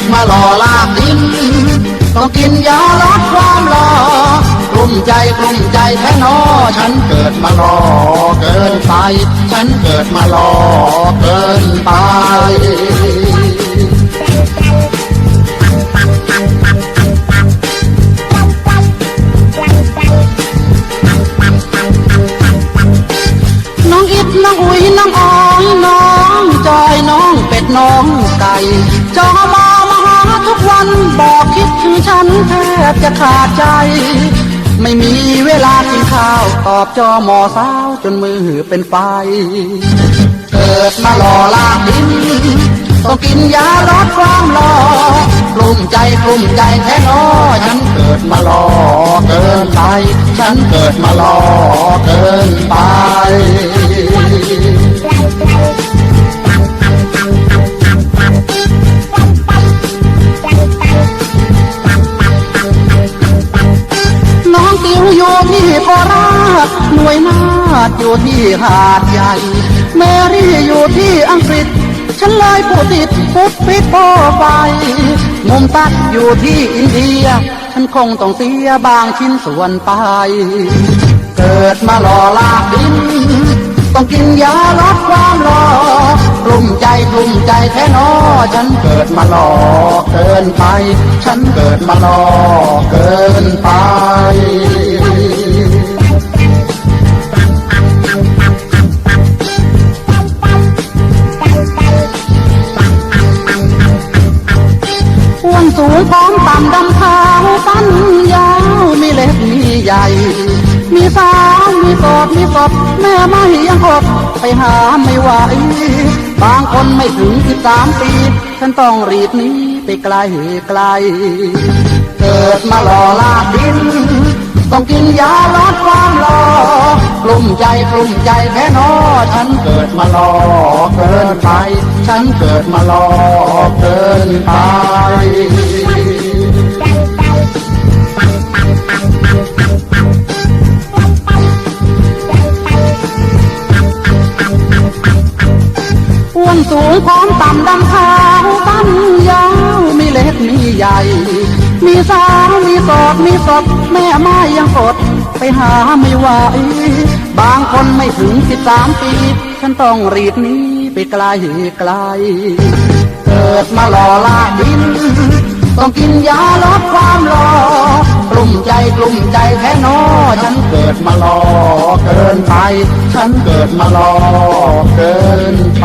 ดมาหล่อลากดิน ต้องกินยาลดความหล่อกลุ่มใจกลุ่มใจแท้นอ ฉันเกิดมาหล่อเกินไป ฉันเกิดมาหล่อเกินไปน้องอิดน้องอุยน้องออยน้องจอยน้องเป็ดน้องไก่จอมามา วันบอกคิดถึงฉันแทบจะขาดใจ ไม่มีเวลากินข้าว ตอบจอหมอสาวจนมือเป็นไฟ เกิดมาหล่อลากดินต้องกินยาลดความหล่อกลุ่มใจกลุ่มใจแท้นอฉันเกิดมาหล่อเกินไป ฉันเกิดมาหล่อเกินไป โคราชหน่วยนาดอยู่ที่หาดใหญ่ แมรี่อยู่ที่อังกฤษ ฉันเลยผู้ติดฟุตฟิตโปรไฟมุมตัดอยู่ที่อินเดีย ฉันคงต้องเสียบางชิ้นส่วนไป เกิดมาหล่อลากดิน ต้องกินยาลดความหล่อกลุ่มใจกลุ่มใจแท้นอ ฉันเกิดมาหล่อเกินไป ฉันเกิดมาหล่อเกินไป อ้วนสูงพร้อมต่ำดำขาวสั้นยาวมีเล็กมีใหญ่ มีสาวมีโสดมีสดแม่ไม่ยังอดไปหาไม่ไหวบางคนไม่ถึงสิบสามปี ฉันต้องรีบหนี้ไปไกลไกล เกิดมาหล่อลาดิน ต้องกินยาลดความหล่อก ลุ่มใจกลุ่มใจแค่นอฉันเกิดมาหล่อเกินไป ฉันเกิดมาหล่อเกินไปอ้วนสูงพร้อมต่ำดำขาวสั้นยาวมีเล็กมีใหญ่ มีสาวมีโสดมีสด อดไปหาไม่ไหวบางคนไม่ถึงสิบสามปี ฉันต้องรีบนี้ไปไกลไกล เกิดมาหล่อลาดิน ต้องกินยาลดความหล่อกลุ่มใจกลุ่มใจแท้นอฉันเกิดมาหล่อเกินไป ฉันเกิดมาหล่อเกินไป